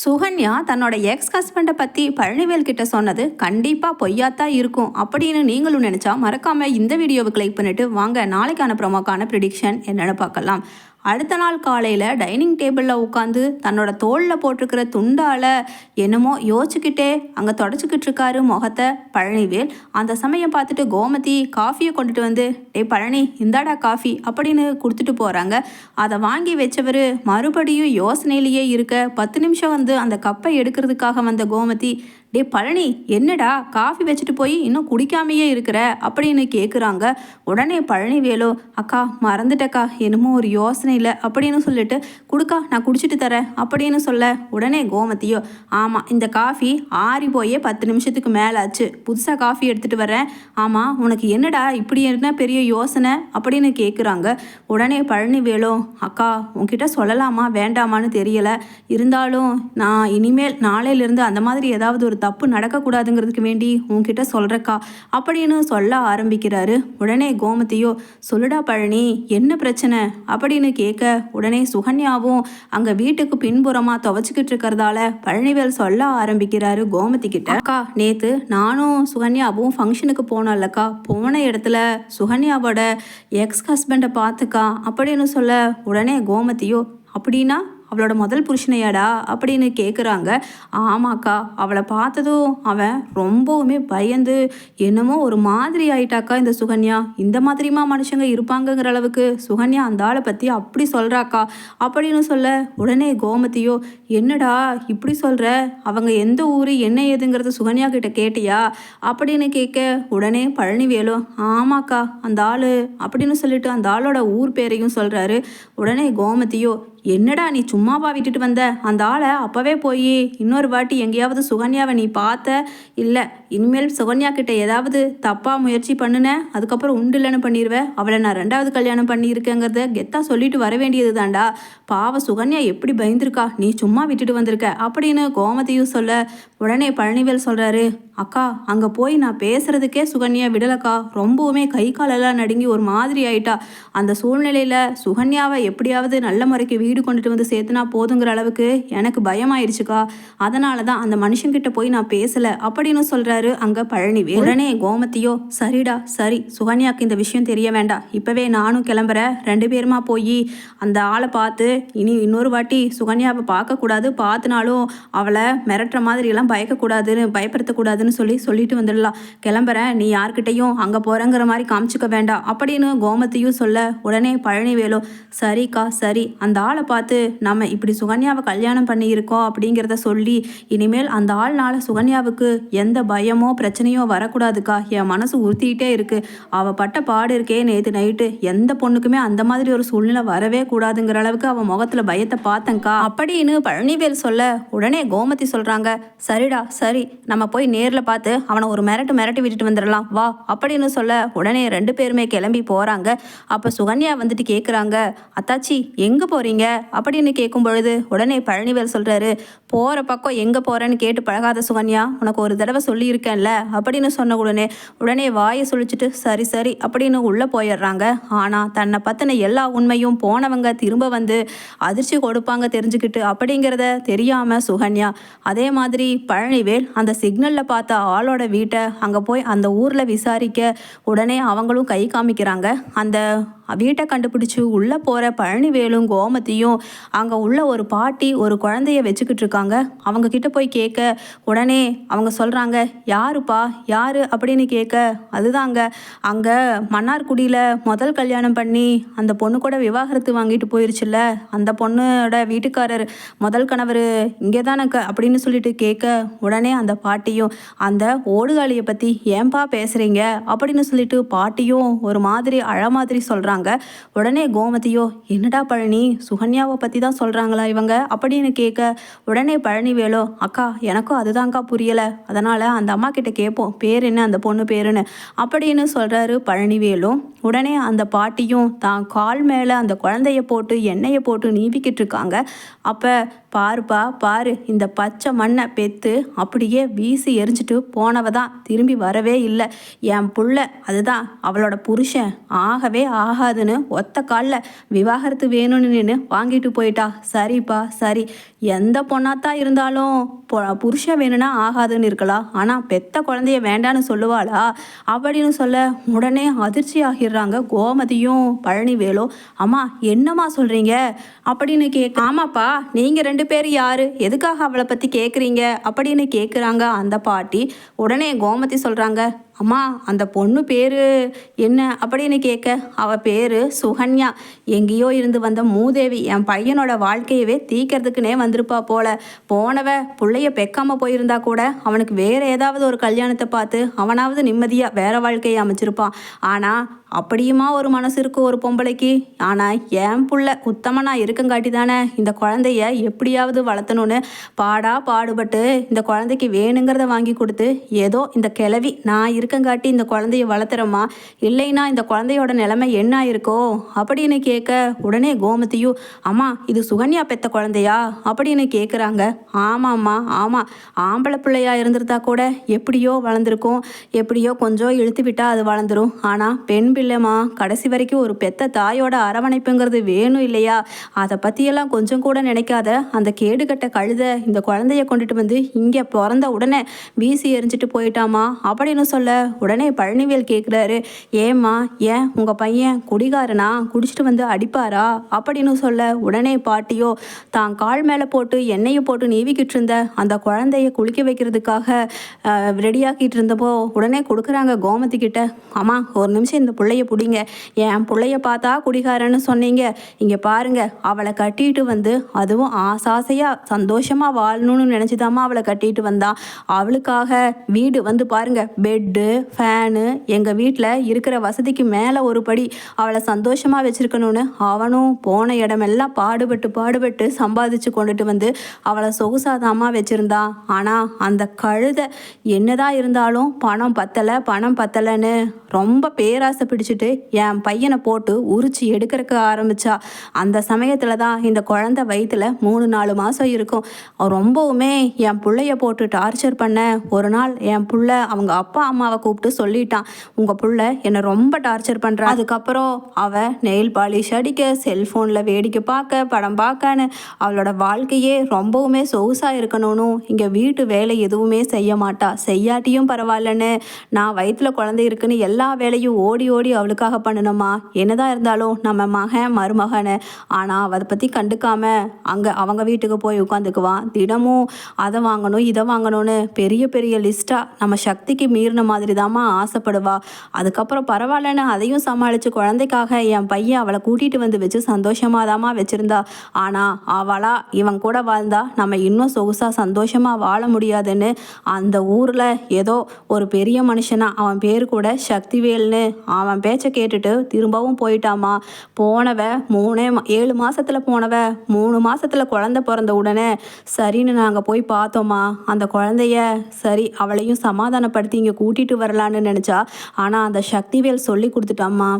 சுகன்யா தன்னோட எக்ஸ் ஹஸ்பண்டை பற்றி பழனிவேல் கிட்ட சொன்னது கண்டிப்பாக பொய்யாத்தான் இருக்கும் அப்படின்னு நீங்களும் நினச்சா மறக்காமல் இந்த வீடியோவை கிளிக் பண்ணிட்டு வாங்க. நாளைக்கான ப்ரோமோக்கான ப்ரிடிக்ஷன் என்னென்னு பார்க்கலாம். அடுத்த நாள் காலையில் டைனிங் டேபிளில் உட்காந்து தன்னோட தோளில் போட்டிருக்கிற துண்டால் என்னமோ யோசிச்சுக்கிட்டே அங்கே தொடச்சிக்கிட்டு இருக்காரு முகத்தை. பழனிவேல் அந்த சமயம் பார்த்துட்டு கோமதி காஃபியை கொண்டுட்டு வந்து டேய் பழனி இந்தாடா காஃபி அப்படின்னு கொடுத்துட்டு போகிறாங்க அதை வாங்கி வச்சவர் மறுபடியும் யோசனையிலேயே இருக்க பத்து நிமிஷம் வந்து அந்த கப்பை எடுக்கிறதுக்காக வந்த கோமதி டே பழனி என்னடா? காஃபி வச்சுட்டு போய் இன்னும் குடிக்காமையே இருக்கிற? அப்படின்னு கேட்குறாங்க உடனே பழனி வேலோ அக்கா மறந்துட்டக்கா. என்னமோ ஒரு யோசனை இல்லை. அப்படின்னு சொல்லிட்டு கொடுக்கா நான் குடிச்சிட்டு தரேன். அப்படின்னு சொல்ல உடனே கோமதியோ ஆமாம் இந்த காஃபி ஆறி போயே பத்து நிமிஷத்துக்கு மேலே ஆச்சு. புதுசாக காஃபி எடுத்துகிட்டு வரேன். ஆமாம் உனக்கு என்னடா? இப்படி என்ன பெரிய யோசனை? அப்படின்னு கேட்குறாங்க உடனே பழனி வேலோ அக்கா உன்கிட்ட சொல்லலாமா? வேண்டாமான்னு தெரியலை. இருந்தாலும் நான் இனிமேல் நாளையிலேருந்து அந்த மாதிரி ஏதாவது ஒரு தப்பு நடக்கக்கூடாதுங்கிறதுக்கு வேண்டி உன்கிட்ட சொல்கிறக்கா அப்படின்னு சொல்ல ஆரம்பிக்கிறாரு. உடனே கோமதியோ சொல்லுடா பழனி என்ன பிரச்சனை? அப்படின்னு கேட்க உடனே சுகன்யாவும் அங்கே வீட்டுக்கு பின்புறமாக துவச்சிக்கிட்டு இருக்கிறதால பழனிவேல் சொல்ல ஆரம்பிக்கிறாரு கோமதி கிட்ட அக்கா நேற்று நானும் சுகன்யாவும் ஃபங்க்ஷனுக்கு போனோம்லக்கா. போன இடத்துல சுகன்யாவோட எக்ஸ் ஹஸ்பண்டை பார்த்துக்கா அப்படின்னு சொல்ல உடனே கோமதியோ அப்படின்னா அவளோட முதல் புருஷனையாடா அப்படின்னு கேட்குறாங்க ஆமாக்கா அவளை பார்த்ததும் அவன் ரொம்பவுமே பயந்து என்னமோ ஒரு மாதிரி ஆயிட்டாக்கா இந்த சுகன்யா. இந்த மாதிரிமா மனுஷங்க இருப்பாங்கங்கிற அளவுக்கு சுகன்யா அந்த ஆளை பற்றி அப்படி சொல்கிறாக்கா அப்படின்னு சொல்ல உடனே கோமதியோ என்னடா இப்படி சொல்கிற அவங்க எந்த ஊர் என்ன ஏதுங்கிறது சுகன்யா கிட்ட கேட்டியா? அப்படின்னு கேட்க உடனே பழனிவேலு ஆமாக்கா அந்த ஆள் அப்படின்னு சொல்லிட்டு அந்த ஆளோட ஊர் பேரையும் சொல்கிறாரு உடனே கோமதியோ என்னடா நீ சும்மாவா விட்டுட்டு வந்த? அந்த ஆளை அப்போவே போய். இன்னொரு வாட்டி எங்கேயாவது சுகன்யாவை நீ பார்த்த? இல்லை இனிமேல் சுகன்யா கிட்ட ஏதாவது தப்பாக முயற்சி பண்ணுன? அதுக்கப்புறம் உண்டு இல்லைன்னு பண்ணிடுவேன் அவளை நான் ரெண்டாவது கல்யாணம் பண்ணியிருக்கேங்கிறத கெத்தா சொல்லிட்டு வர வேண்டியது தாண்டா பாவ சுகன்யா எப்படி பயந்துருக்கா? நீ சும்மா விட்டுட்டு வந்திருக்க? அப்படின்னு கோமதியும் சொல்ல உடனே பழனிவேல் சொல்கிறாரு அக்கா அங்கே போய் நான் பேசுகிறதுக்கே சுகன்யா விடலக்கா. ரொம்பவுமே கை காலெல்லாம் நடுங்கி ஒரு மாதிரி ஆயிட்டா. அந்த சூழ்நிலையில் சுகன்யாவை எப்படியாவது நல்ல முறைக்கு வீடு கொண்டுட்டு வந்து சேர்த்துனா போதுங்கிற அளவுக்கு எனக்கு பயமாயிருச்சுக்கா. அதனால தான் அந்த மனுஷங்கிட்ட போய் நான் பேசலை. அப்படின்னு சொல்கிறாரு அங்கே பழனி உடனே கோமத்தியோ சரிடா சரி சுகன்யாக்கு இந்த விஷயம் தெரிய வேண்டாம். இப்போவே நானும் கிளம்புறேன் ரெண்டு பேருமா போய் அந்த ஆளை பார்த்து இனி இன்னொரு வாட்டி சுகன்யாவை பார்க்கக்கூடாது. பார்த்துனாலும் அவளை மிரட்டுற மாதிரியெல்லாம் பயக்கக்கூடாதுன்னு பயப்படுத்தக்கூடாது கூடாதுன்னு சொல்லி சொல்லிட்டு வந்துடலாம் கிளம்புறேன் நீ யார்கிட்டையும் அங்கே போகிறேங்கிற மாதிரி காமிச்சிக்க வேண்டாம் அப்படின்னு கோமத்தையும் சொல்ல உடனே பழனிவேலு சரிக்கா சரி. அந்த ஆளை பார்த்து நம்ம இப்படி சுகன்யாவை கல்யாணம் பண்ணியிருக்கோம் அப்படிங்கிறத சொல்லி இனிமேல் அந்த ஆள்னால சுகன்யாவுக்கு எந்த பயமோ பிரச்சனையோ வரக்கூடாதுக்கா. என் மனசு உறுத்திக்கிட்டே இருக்கு. அவள் பட்ட பாடு இருக்கே நேற்று நைட்டு. எந்த பொண்ணுக்குமே அந்த மாதிரி ஒரு சூழ்நிலை வரவே கூடாதுங்கிற அளவுக்கு அவன் முகத்தில் பயத்தை பார்த்தங்க்கா அப்படின்னு பழனிவேல் சொல்ல உடனே கோமதி சொல்கிறாங்க சரிடா சரி. நம்ம போய் நேரில் பார்த்து அவனை ஒரு மிரட்டு மிரட்டி விட்டுட்டு வந்துடலாம். வா. அப்படின்னு சொல்ல உடனே ரெண்டு பேருமே கிளம்பி போகிறாங்க அப்போ சுகன்யா வந்துட்டு கேட்குறாங்க அத்தாச்சி எங்கே போகிறீங்க அப்படின்னு கேட்கும் பொழுது உடனே பழனிவேல் சொல்கிறாரு போகிற பக்கம் எங்கே போகிறேன்னு கேட்டு பழகாத சுகன்யா உனக்கு ஒரு தடவை சொல்லியிருக்கேன்ல? அப்படின்னு சொன்ன உடனே உடனே வாயை சுழிச்சிட்டு சரி சரி அப்படின்னு உள்ளே போயிடுறாங்க. ஆனால் தன்னை பற்றின எல்லா உண்மையும் போனவங்க திரும்ப வந்து அதிர்ச்சி கொடுப்பாங்க தெரிஞ்சுக்கிட்டு அப்படிங்கிறத தெரியாமல் சுகன்யா. அதே மாதிரி பழனிவேல் அந்த சிக்னலில் பார்த்து ஆளோட வீட்டை அங்கே போய் அந்த ஊரில் விசாரிக்க உடனே அவங்களும் கை காமிக்கிறாங்க. அந்த வீட்டை கண்டுபிடிச்சி உள்ளே போகிற பழனிவேலும் கோமதியும் அங்கே உள்ள ஒரு பாட்டி ஒரு குழந்தைய வச்சுக்கிட்டு இருக்காங்க. அவங்க கிட்ட போய் கேட்க உடனே அவங்க சொல்கிறாங்க யாருப்பா? யாரு? அப்படின்னு கேட்க அதுதாங்க அங்கே மன்னார்குடியில் முதல் கல்யாணம் பண்ணி அந்த பொண்ணு கூட விவாகரத்து வாங்கிட்டு போயிருச்சுல்ல. அந்த பொண்ணோட வீட்டுக்காரர் முதல் கணவர் இங்கே தானே அப்படின்னு சொல்லிட்டு கேட்க உடனே அந்த பாட்டியும் அந்த ஓடுகாலியை பற்றி ஏன்பா பேசுகிறீங்க அப்படின்னு சொல்லிட்டு பாட்டியும் ஒரு மாதிரி அழ மாதிரி சொல்கிறாங்க உடனே கோமதியோ என்னடா பழனி? சுகன்யாவை பற்றி தான் சொல்கிறாங்களா இவங்க? அப்படின்னு கேட்க உடனே பழனி வேலோ அக்கா எனக்கும் அதுதான்க்கா புரியலை. அதனால் அந்த அம்மா கிட்ட கேட்போம். பேர் என்ன? அந்த பொண்ணு பேருன்னு. அப்படின்னு சொல்கிறாரு பழனிவேலும் உடனே அந்த பாட்டியும் தான் கால் மேலே அந்த குழந்தைய போட்டு எண்ணெயை போட்டு நீவிக்கிட்டு இருக்காங்க. அப்போ பாருப்பா பாரு. இந்த பச்சை மண்ணை பெத்து அப்படியே வீசி எரிஞ்சிட்டு போனவ தான் திரும்பி வரவே இல்லை. என் புள்ள அதுதான் அவளோட புருஷன். ஆகவே ஆகாதுன்னு ஒத்த காலில் விவாகரத்து வேணும்னு நின்று வாங்கிட்டு போயிட்டா. சரிப்பா சரி. எந்த பொண்ணாத்தான் இருந்தாலும் பொ- புருஷன் வேணும்னா ஆகாதுன்னு இருக்கலாம். ஆனால் பெத்த குழந்தைய வேண்டான்னு சொல்லுவாளா? அப்படின்னு சொல்ல உடனே அதிர்ச்சி ஆகிடுறாங்க. கோமதியும் பழனிவேலும். அம்மா என்னம்மா சொல்கிறீங்க அப்படின்னு கேட்க ஆமாப்பா நீங்கள் ரெண்டு பேர் யார்? எதுக்காக அவளை பற்றி கேட்குறீங்க அப்படின்னு கேட்குறாங்க அந்த பாட்டி. உடனே கோமதி சொல்கிறாங்க அம்மா அந்த பொண்ணு பேர் என்ன அப்படின்னு கேட்க அவள் பேர் சுகன்யா. எங்கேயோ இருந்து வந்த மூதேவி என் பையனோட வாழ்க்கையவே தீக்கிறதுக்குனே வந்திருப்பா போல. போனவ பிள்ளைய பெக்காமல் போயிருந்தா கூட அவனுக்கு வேறு ஏதாவது ஒரு கல்யாணத்தை பார்த்து அவனாவது நிம்மதியாக வேற வாழ்க்கையை அமைச்சிருப்பான். ஆனால் அப்படியுமா ஒரு மனசு இருக்கு ஒரு பொம்பளைக்கு? ஆனால் என் புள்ள நான் இருக்கங்காட்டி தானே இந்த குழந்தைய எப்படியாவது வளர்த்தணும்னு பாடா பாடுபட்டு இந்த குழந்தைக்கு வேணுங்கிறத வாங்கி கொடுத்து ஏதோ இந்த கிளவி நான் இருக்கங்காட்டி இந்த குழந்தைய வளர்த்துறோமா இல்லைன்னா இந்த குழந்தையோட நிலைமை என்ன இருக்கோ அப்படின்னு கேட்க உடனே கோமதியும் அம்மா இது சுகன்யா பெத்த குழந்தையா? அப்படின்னு கேட்குறாங்க ஆமாம்மா ஆமாம் ஆம்பளை பிள்ளையா இருந்திருந்தா கூட எப்படியோ வளர்ந்துருக்கும். எப்படியோ கொஞ்சம் இழுத்து விட்டால் அது வளர்ந்துரும். ஆனால் பெண் இல்லைம்மா. கடைசி வரைக்கும் ஒரு பெத்த தாயோட அரவணைப்புங்கிறது வேணும் இல்லையா? அதை பற்றியெல்லாம் கொஞ்சம் கூட நினைக்காத. அந்த கேடுகட்ட கழுத இந்த குழந்தைய கொண்டுட்டு வந்து இங்கே பிறந்த உடனே வீசி எரிஞ்சிட்டு போயிட்டாமா அப்படின்னு சொல்ல உடனே பழனிவேல் கேட்குறாரு ஏம்மா ஏன் உங்கள் பையன் குடிகாரனா? குடிச்சிட்டு வந்து அடிப்பாரா? அப்படின்னு சொல்ல உடனே பாட்டியோ தான் கால் மேலே போட்டு எண்ணெயை போட்டு நீவிக்கிட்டு இருந்த அந்த குழந்தைய குளிக்க வைக்கிறதுக்காக ரெடியாக்கிட்டு இருந்தப்போ உடனே கொடுக்குறாங்க கோமதி கிட்ட. அம்மா ஒரு நிமிஷம் இந்த பிள்ளைய பிடிங்க. என் பிள்ளைய பார்த்தா குடிகாரன்னு சொன்னீங்க. இங்கே பாருங்க அவளை கட்டிட்டு வந்து அதுவும் ஆசாசையாக சந்தோஷமாக வாழணும்னு நினச்சிதாம்மா அவளை கட்டிட்டு வந்தான் அவளுக்காக வீடு வந்து பாருங்க பெட்டு ஃபேனு எங்கள் வீட்டில் இருக்கிற வசதிக்கு மேலே ஒரு படி அவளை சந்தோஷமாக வச்சுருக்கணும்னு அவனும் போன இடமெல்லாம் பாடுபட்டு பாடுபட்டு சம்பாதிச்சு கொண்டுட்டு வந்து அவளை சொகுசாதாமா வச்சுருந்தான் ஆனால் அந்த கழுதை என்னதான் இருந்தாலும் பணம் பத்தலை பணம் பத்தலைன்னு ரொம்ப பேராசை பிடிச்சிட்டு என் பையனை போட்டு உரிச்சு எடுக்கிறதுக்கு ஆரம்பிச்சா. அந்த சமயத்தில் தான் இந்த குழந்தை வயிற்றுல மூணு நாலு மாதம் இருக்கும். ரொம்பவுமே என் பிள்ளைய போட்டு டார்ச்சர் பண்ண. ஒரு நாள் என் புள்ள அவங்க அப்பா அம்மாவை கூப்பிட்டு சொல்லிட்டான். உங்கள் புள்ள என்னை ரொம்ப டார்ச்சர் பண்ணுறா அதுக்கப்புறம் அவ நெயில் பாலிஷ் அடிக்க செல்ஃபோனில் வேடிக்கை பார்க்க படம் பார்க்கன்னு அவளோட வாழ்க்கையே ரொம்பவுமே சொகுசாக இருக்கணும்னு இங்கே வீட்டு வேலை எதுவுமே செய்ய மாட்டா. செய்யாட்டியும் பரவாயில்லன்னு நான் வயிற்றுல குழந்தை இருக்குன்னு எல்லா வேலையும் ஓடி ஓடி அவளுக்காக பண்ணணுமா? என்னதான் இருந்தாலும் நம்ம மகன் மருமகன்னு. ஆனால் அதை பற்றி கண்டுக்காம அங்கே அவங்க வீட்டுக்கு போய் உட்காந்துக்குவான் தினமும் அதை வாங்கணும் இதை வாங்கணும்னு பெரிய பெரிய லிஸ்ட்டாக நம்ம சக்திக்கு மீறின மாதிரி தாம்மா ஆசைப்படுவா. அதுக்கப்புறம் பரவாயில்லன்னு அதையும் சமாளித்து குழந்தைக்காக என் பையன் அவளை கூட்டிகிட்டு வந்து வச்சு சந்தோஷமாக தாம்மா வச்சுருந்தா. ஆனால் அவளா இவன் கூட வாழ்ந்தா நம்ம இன்னும் சொகுசாக சந்தோஷமாக வாழ முடியாதுன்னு அந்த ஊரில் ஏதோ ஒரு பெரிய மனுஷனா அவன் பேர் கூட சக்திவேல்னு அவன் பேச்சை கேட்டுட்டு திரும்பவும் போயிட்டாமா போனவ மூணே மா- ஏழு மாதத்தில் போனவ மூணு மாதத்தில் குழந்த பிறந்த உடனே சரின்னு நாங்கள் போய் பார்த்தோமா அந்த குழந்தைய சரி அவளையும் சமாதானப்படுத்தி இங்கே கூட்டிகிட்டு வரலான்னு நினச்சா ஆனால் அந்த சக்திவேல் சொல்லி கொடுத்துட்டாம்மா.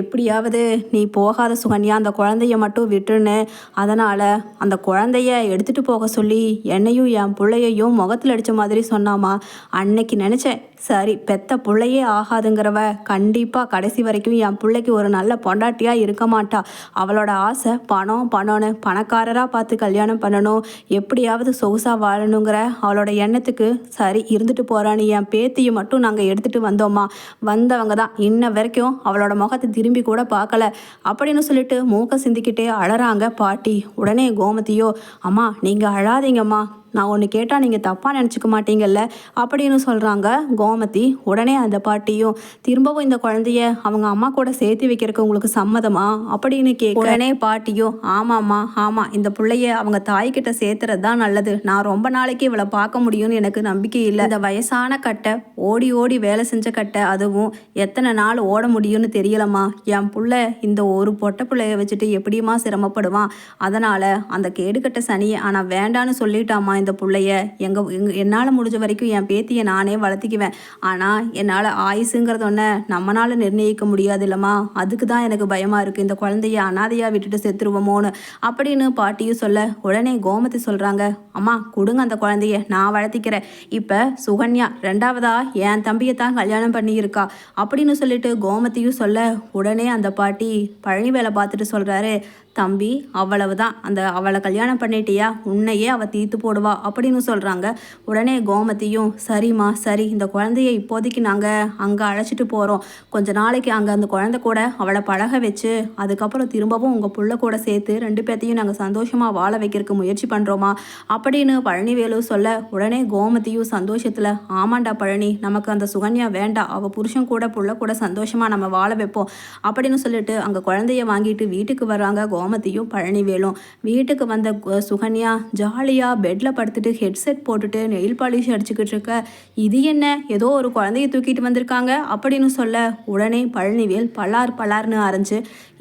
எப்படியாவது நீ போகாத சுகன்யா அந்த குழந்தைய மட்டும் விட்டுன்னு அதனால் அந்த குழந்தைய எடுத்துகிட்டு போக சொல்லி என்னையும் என் பிள்ளையையும் முகத்தில் அடித்த மாதிரி சொன்னாமா. அன்னைக்கு நினச்சேன் சரி பெத்த பிள்ளையே ஆகாதுங்கிறவ கண்டிப்பாக கடைசி வரைக்கும் என் பிள்ளைக்கு ஒரு நல்ல பொண்டாட்டியாக இருக்க மாட்டா. அவளோட ஆசை பணம் பணம்னு பணக்காரராக பார்த்து கல்யாணம் பண்ணணும். எப்படியாவது சொகுசாக வாழணுங்கிற அவளோட எண்ணத்துக்கு சரி இருந்துட்டு போகிறான்னு என் பேத்தியை மட்டும் நாங்கள் எடுத்துகிட்டு வந்தோமா. வந்தவங்க தான் இன்ன வரைக்கும் அவளோட முகத்தை திரும்பி கூட பார்க்கல. அப்படின்னு சொல்லிட்டு மூக்க சிந்திக்கிட்டே அழறாங்க பாட்டி. உடனே கோமதியோ அம்மா நீங்கள் அழாதீங்கம்மா. நான் ஒன்று கேட்டால் நீங்கள் தப்பாக நினச்சிக்க மாட்டீங்கல்ல அப்படின்னு சொல்கிறாங்க கோமதி. உடனே அந்த பாட்டியும் திரும்பவும் இந்த குழந்தைய அவங்க அம்மா கூட சேர்த்து வைக்கிறதுக்கு உங்களுக்கு சம்மதமா? அப்படின்னு கேட்க உடனே பாட்டியும் ஆமாம்மா ஆமாம் இந்த பிள்ளைய அவங்க தாய்கிட்ட சேர்த்துறது தான் நல்லது. நான் ரொம்ப நாளைக்கு இவளை பார்க்க முடியும்னு எனக்கு நம்பிக்கை இல்லை. இந்த வயசான கட்டை ஓடி ஓடி வேலை செஞ்ச கட்டை அதுவும் எத்தனை நாள் ஓட முடியும்னு தெரியலம்மா. என் பிள்ளை இந்த ஒரு பொட்டை பிள்ளைய வச்சுட்டு எப்படியுமா சிரமப்படுவான்? அதனால் அந்த கேடுகட்ட சனியை ஆனால் வேண்டான்னு சொல்லிட்டாம்மா இந்த புள்ளைய. எங்கள் எங்க என்னால் முடிஞ்ச வரைக்கும் என் பேத்தியை நானே வளர்த்திக்குவேன். ஆனால் என்னால் ஆயுசுங்கிறது ஒன்று நம்மளால் நிர்ணயிக்க முடியாது இல்லைம்மா. அதுக்கு தான் எனக்கு பயமாக இருக்குது இந்த குழந்தைய அனாதையாக விட்டுட்டு செத்துருவோமோன்னு. அப்படின்னு பாட்டியும் சொல்ல உடனே கோமதி சொல்கிறாங்க அம்மா கொடுங்க அந்த குழந்தைய. நான் வளர்த்திக்கிறேன். இப்போ சுகன்யா ரெண்டாவதா என் தம்பியை தான் கல்யாணம் பண்ணியிருக்கா. அப்படின்னு சொல்லிட்டு கோமதியும் சொல்ல உடனே அந்த பாட்டி பழனி வேலை பார்த்துட்டு சொல்கிறாரு தம்பி அவ்வளவுதான். அந்த அவளை கல்யாணம் பண்ணிட்டியா? உன்னையே அவள் தீர்த்து போடுவா அப்படின்னு சொல்கிறாங்க உடனே கோமதியும் சரிம்மா சரி இந்த குழந்தைய இப்போதைக்கு நாங்கள் அங்கே அழைச்சிட்டு போகிறோம் கொஞ்ச நாளைக்கு அங்கே அந்த குழந்தை கூட அவளை பழக வச்சு அதுக்கப்புறம் திரும்பவும் உங்கள் புள்ள கூட சேர்த்து ரெண்டு பேர்த்தையும் நாங்கள் சந்தோஷமாக வாழ வைக்கிறதுக்கு முயற்சி பண்ணுறோமா அப்படின்னு பழனிவேலு சொல்ல உடனே கோமதியும் சந்தோஷத்தில் ஆமாண்டா பழனி நமக்கு அந்த சுகன்யா வேண்டாம். அவள் புருஷன் கூட புள்ள கூட சந்தோஷமாக நம்ம வாழ வைப்போம். அப்படின்னு சொல்லிட்டு அங்கே குழந்தைய வாங்கிட்டு வீட்டுக்கு வர்றாங்க கோமதியும் பழனிவேலும். வீட்டுக்கு வந்த சுகன்யா ஜாலியாக பெட்டில் படுத்துட்டு ஹெட்செட் போட்டுட்டு நெயில் பாலிஷ் அடிச்சுக்கிட்டு இருக்க இது என்ன? ஏதோ ஒரு குழந்தைய தூக்கிட்டு வந்திருக்காங்க? அப்படின்னு சொல்ல உடனே பழனிவேல் பலார் பலார்னு அரைஞ்சு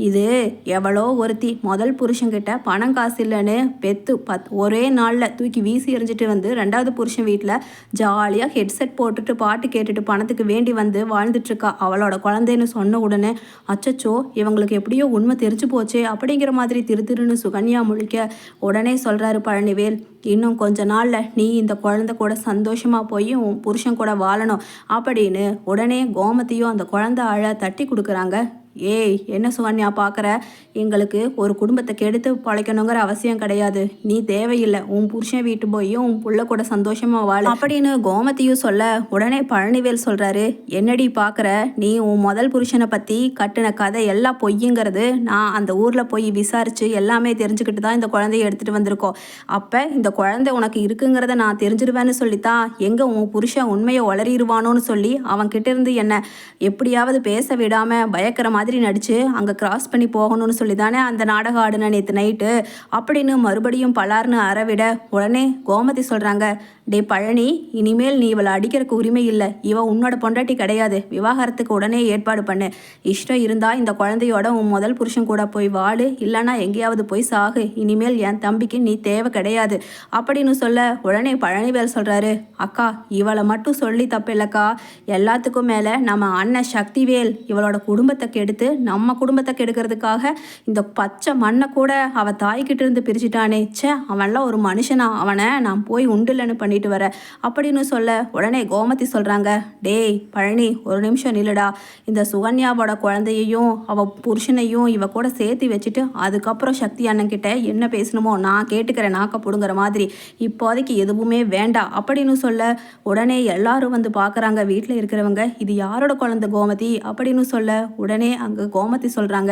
இது எவ்வளோ ஒருத்தி. முதல் புருஷன்கிட்ட பணம் காசு இல்லைன்னு பெத்து பத் ஒரே நாளில் தூக்கி வீசி எறிஞ்சிட்டு வந்து ரெண்டாவது புருஷன் வீட்டில் ஜாலியாக ஹெட்செட் போட்டுட்டு பாட்டு கேட்டுட்டு பணத்துக்கு வேண்டி வந்து வாழ்ந்துட்டு இருக்கா. அவளோட குழந்தைன்னு சொன்ன உடனே அச்சச்சோ இவங்களுக்கு எப்படியோ உண்மை தெரிஞ்சு போச்சு அப்படிங்கிற மாதிரி திரு திருன்னு சுகன்யா முழிக்க உடனே சொல்கிறாரு பழனிவேல் இன்னும் கொஞ்ச நாளில் நீ இந்த குழந்தை கூட சந்தோஷமாக போய் உன் புருஷன் கூட வாழணும். அப்படின்னு உடனே கோமத்தையும் அந்த குழந்தை அழ தட்டி கொடுக்குறாங்க. ஏய் என்ன சுகன்யா பார்க்குற? எங்களுக்கு ஒரு குடும்பத்தை கெடுத்து பழைக்கணுங்கிற அவசியம் கிடையாது. நீ தேவையில்லை. உன் புருஷன் வீட்டு போய் உன் புள்ள கூட சந்தோஷமாக வாழ. அப்படின்னு கோமதியும் சொல்ல உடனே பழனிவேல் சொல்கிறாரு என்னடி பார்க்குற? நீ உன் முதல் புருஷனை பற்றி கட்டின கதை எல்லாம் பொய்யுங்கிறது நான் அந்த ஊரில் போய் விசாரித்து எல்லாமே தெரிஞ்சுக்கிட்டு தான் இந்த குழந்தைய எடுத்துகிட்டு வந்திருக்கோம். அப்போ இந்த குழந்தை உனக்கு இருக்குங்கிறத நான் தெரிஞ்சிருவேன்னு சொல்லித்தான் எங்கே உன் புருஷன் உண்மையை உளறிடுவானோன்னு சொல்லி அவன் கிட்டேருந்து என்ன எப்படியாவது பேச விடாமல் பயக்கிற மாதிரி மாதிரி நடித்து அங்கே கிராஸ் பண்ணி போகணும்னு சொல்லி தானே அந்த நாடகம் ஆடின நேற்று நைட்டு அப்படின்னு மறுபடியும் பலார்னு அறவிட உடனே கோமதி சொல்கிறாங்க டே பழனி இனிமேல் நீ இவளை அடிக்கிறதுக்கு உரிமை இல்லை. இவ உன்னோட பொண்டாட்டி கிடையாது. விவாகரத்துக்கு உடனே ஏற்பாடு பண்ணு. இஷ்டம் இருந்தால் இந்த குழந்தையோட உன் முதல் புருஷன் கூட போய் வாழு. இல்லைன்னா எங்கேயாவது போய் சாகு. இனிமேல் என் தம்பிக்கு நீ தேவை கிடையாது. அப்படின்னு சொல்ல உடனே பழனிவேல் சொல்கிறாரு அக்கா இவளை மட்டும் சொல்லி தப்பில்லக்கா. எல்லாத்துக்கும் மேலே நம்ம அண்ணன் சக்திவேல் இவளோட குடும்பத்தை கெடுத்து நம்ம குடும்பத்தை கெடுக்கிறதுக்காக இந்த பச்சை மண்ணை கூட அவள் தாய்கிட்ட இருந்து பிரிச்சுட்டானே. ச்சே அவன்லாம் ஒரு மனுஷனா. அவனை நான் போய் உண்டுலன்னு பண்ணிட்டு வர. அப்படின்னு சொல்ல உடனே கோமதி சொல்கிறாங்க டேய் பழனி ஒரு நிமிஷம் நில்லுடா. இந்த சுகன்யாவோட குழந்தையையும் அவ புருஷனையும் இவ கூட சேர்த்து வச்சுட்டு அதுக்கப்புறம் சக்தி அண்ணன்கிட்ட என்ன பேசணுமோ நான் கேட்டுக்கிறேன் நாக்க பிடுங்குற மாதிரி. இப்போதைக்கு எதுவுமே வேண்டாம். அப்படின்னு சொல்ல உடனே எல்லாரும் வந்து பார்க்குறாங்க வீட்டில் இருக்கிறவங்க இது யாரோட குழந்தை கோமதி? அப்படின்னு சொல்ல உடனே அங்கே கோமதி சொல்கிறாங்க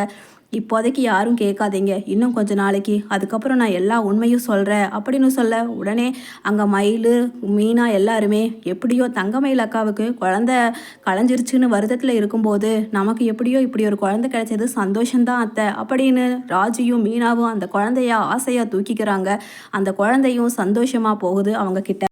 இப்போதைக்கு யாரும் கேட்காதீங்க. இன்னும் கொஞ்ச நாளைக்கு. அதுக்கப்புறம் நான் எல்லா உண்மையும் சொல்கிறேன் அப்படின்னு சொல்ல உடனே அங்கே மயில் மீனா எல்லாருமே எப்படியோ தங்கமயில் அக்காவுக்கு குழந்த களைஞ்சிருச்சுன்னு வருத்தத்தில் இருக்கும்போது நமக்கு எப்படியோ இப்படி ஒரு குழந்தை கிடைச்சது சந்தோஷம்தான் அத்தை. அப்படின்னு ராஜியும் மீனாவும் அந்த குழந்தைய ஆசையாக தூக்கிக்கிறாங்க. அந்த குழந்தையும் சந்தோஷமாக போகுது அவங்க கிட்ட.